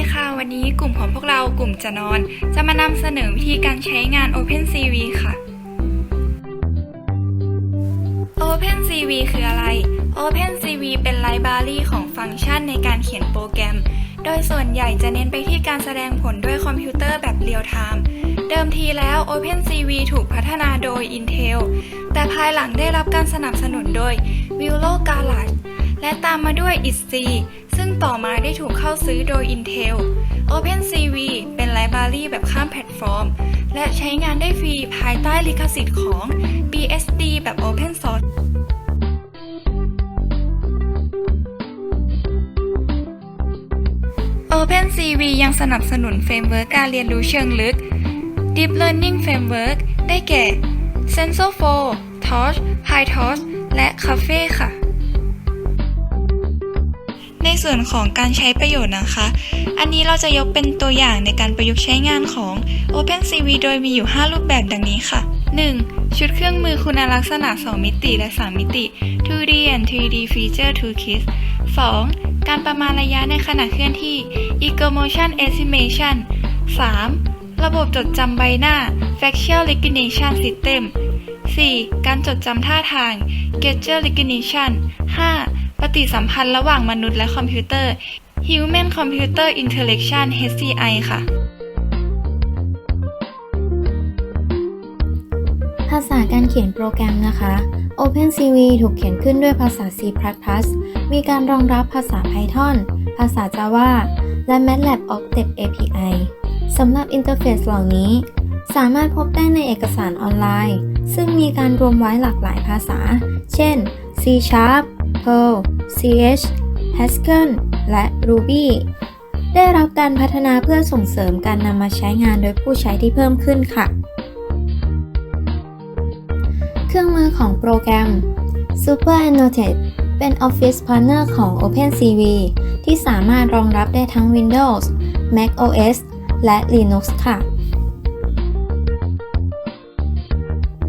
ดีค่ะ วันนี้กลุ่มของพวกเรากลุ่มจะนอน จะมานำเสนอวิธีการใช้งาน OpenCV ค่ะ OpenCV คืออะไร OpenCV เป็นไลบรารีของฟังก์ชันในการเขียนโปรแกรม โดยส่วนใหญ่จะเน้นไปที่การแสดงผลด้วยคอมพิวเตอร์แบบเรียลไทม์เดิมทีแล้ว OpenCV ถูกพัฒนาโดย Intel แต่ภายหลังได้รับการสนับสนุนโดย v i l o g a l a d และตามมาด้วย ITC ซึ่ง ต่อมาได้ถูกเข้าซื้อโดย Intel OpenCV เป็นไลบรารีแบบข้ามแพลตฟอร์ม และใช้งานได้ฟรีภายใต้ลิขสิทธิ์ของ BSD แบบ Open Source OpenCV ยังสนับสนุนเฟรมเวิร์กการเรียนรู้เชิงลึก Deep Learning Framework ได้แก่ TensorFlow, Torch, PyTorch และ Cafe ค่ะ ในส่วนของการใช้ประโยชน์นะคะ อันนี้เราจะยกเป็นตัวอย่างในการประยุกต์ใช้งานของ OpenCV โดยมีอยู่ 5 รูปแบบดังนี้ค่ะ 1. ชุดเครื่องมือคุณลักษณะ 2 มิติและ 3 มิติ 2D and 3D Feature Toolkit 2. การประมาณระยะในขณะเคลื่อนที่ Ecomotion Estimation 3. ระบบจดจำใบหน้า Facial Recognition System 4. การจดจำท่าทาง Gesture Recognition 5. ปฏิสัมพันธ์ระหว่างมนุษย์และคอมพิวเตอร์ Human Computer Interaction HCI ค่ะ ภาษาการเขียนโปรแกรมนะคะ OpenCV ถูกเขียนขึ้นด้วยภาษา C++, มีการรองรับภาษา Python ภาษา Java และ MATLAB Octet API สำหรับอินเทอร์เฟซเหล่านี้ สามารถพบได้ในเอกสารออนไลน์ ซึ่งมีการรวมไว้หลากหลายภาษา เช่น C Sharp, Perl, CH, Haskell และ Ruby ได้รับการพัฒนาเพื่อส่งเสริมการนำมาใช้งานโดยผู้ใช้ที่เพิ่มขึ้นค่ะ เครื่องมือของโปรแกรม Super Annotate เป็น Office Partner ของ OpenCV ที่สามารถรองรับได้ทั้ง Windows, Mac OS และ Linux ค่ะ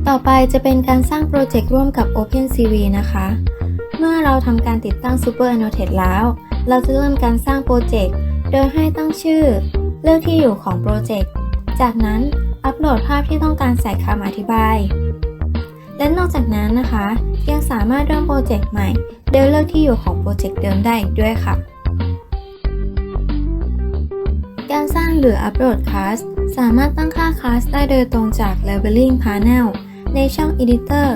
ต่อไปจะเป็นการสร้างโปรเจกต์ร่วมกับ OpenCV นะคะ เมื่อเราทำการติดตั้ง Super Annotate แล้ว เราจะเริ่มการสร้างโปรเจกต์ โดยให้ตั้งชื่อ เลือกที่อยู่ของโปรเจกต์ จากนั้นอัปโหลดภาพที่ต้องการใส่คำอธิบาย และนอกจากนั้นนะคะ ยังสามารถเริ่มโปรเจกต์ใหม่ โดยเลือกที่อยู่ของโปรเจกต์เดิมได้อีกด้วยค่ะ การสร้างหรืออัปโหลดคลาสสามารถตั้งค่าคลาสได้โดยตรงจาก Labeling Panel ในช่อง Editor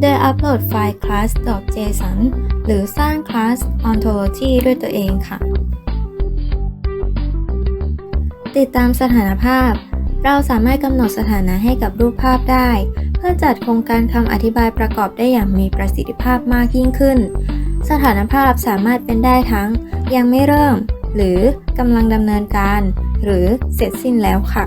โดยอัปโหลดไฟล์ class.json หรือสร้างคลาส ontology ด้วยตัวเองค่ะ ติดตามสถานภาพ เราสามารถกำหนดสถานะให้กับรูปภาพได้ เพื่อจัดโครงการคำอธิบายประกอบได้อย่างมีประสิทธิภาพมากยิ่งขึ้น สถานภาพสามารถเป็นได้ทั้ง ยังไม่เริ่ม หรือกำลังดำเนินการ หรือเสร็จสิ้นแล้วค่ะ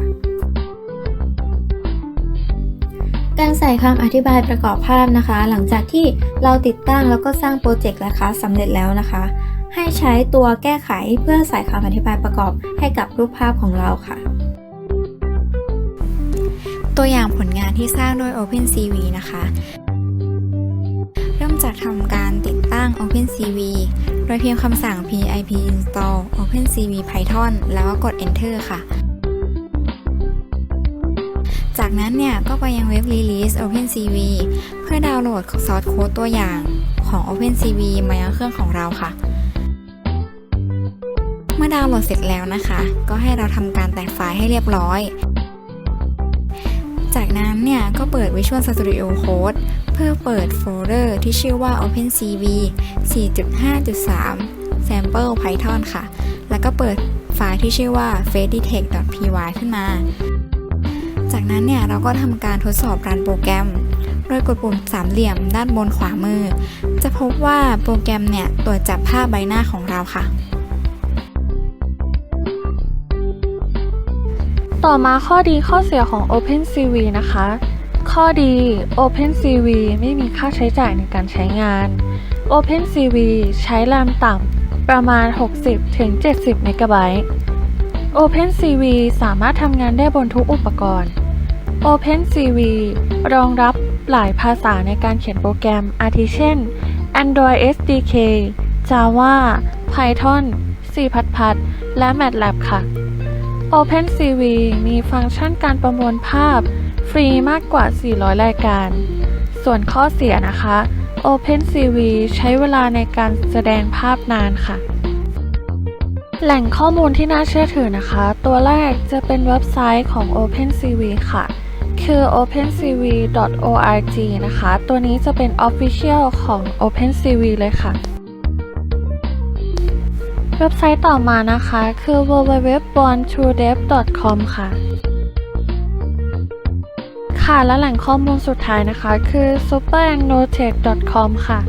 การใส่คำอธิบายประกอบภาพนะคะ หลังจากที่เราติดตั้งแล้วก็สร้างโปรเจกต์และคลาสำเร็จแล้วนะคะ ให้ใช้ตัวแก้ไขเพื่อใส่คำอธิบายประกอบให้กับรูปภาพของเราค่ะ ตัวอย่างผลงานที่สร้างโดย OpenCV นะคะ เริ่มจากทำการติดตั้ง OpenCV โดยเพิมพ์คำสั่ง pip install OpenCV Python แล้วก็กด enter ค่ะ จากนั้นเนี่ยก็ไปยังเว็บ release OpenCV เพื่อดาวน์โหลดซอสโค้ดตัวอย่างของ OpenCV มายังเครื่องของเราค่ะ เมื่อดาวน์โหลดเสร็จแล้วนะคะ ก็ให้เราทำการแตกไฟล์ให้เรียบร้อย จากนั้นเนี่ยก็เปิด Visual Studio Code เพื่อเปิดโฟลเดอร์ที่ชื่อว่า OpenCV 4.5.3 Sample Python ค่ะ แล้วก็เปิดไฟล์ที่ชื่อว่า facedetect.py ขึ้นมา จากนั้นเนี่ยเราก็ทำการทดสอบรันโปรแกรม โดยกดปุ่มสามเหลี่ยมด้านบนขวามือ จะพบว่าโปรแกรมเนี่ยตรวจจับภาพใบหน้าของเราค่ะ ต่อมาข้อดีข้อเสียของ OpenCV นะคะ ข้อดี OpenCV ไม่มีค่าใช้จ่ายในการใช้งาน OpenCV ใช้แรมต่ำประมาณ 60-70 เมกะไบต์ OpenCV สามารถทำงานได้บนทุกอุปกรณ์ OpenCV รองรับหลายภาษาในการเขียนโปรแกรม อาทิเช่น Android SDK Java Python C และ MATLAB ค่ะ OpenCV มีฟังก์ชันการประมวลภาพ ฟรีมากกว่า 400 รายการ ส่วนข้อเสียนะคะ OpenCV ใช้เวลาในการแสดงภาพนานค่ะ แหล่งข้อมูลที่น่าเชื่อถือนะคะ ตัวแรกจะเป็นเว็บไซต์ของ OpenCV ค่ะ คือ opencv.org นะคะ ตัวนี้จะเป็น Official ของ OpenCV เลยค่ะ เว็บไซต์ต่อมานะคะคือ www.borntruedev.com ค่ะ ค่ะและแหล่งข้อมูลสุดท้ายนะคะ คือ superagnotech.com ค่ะ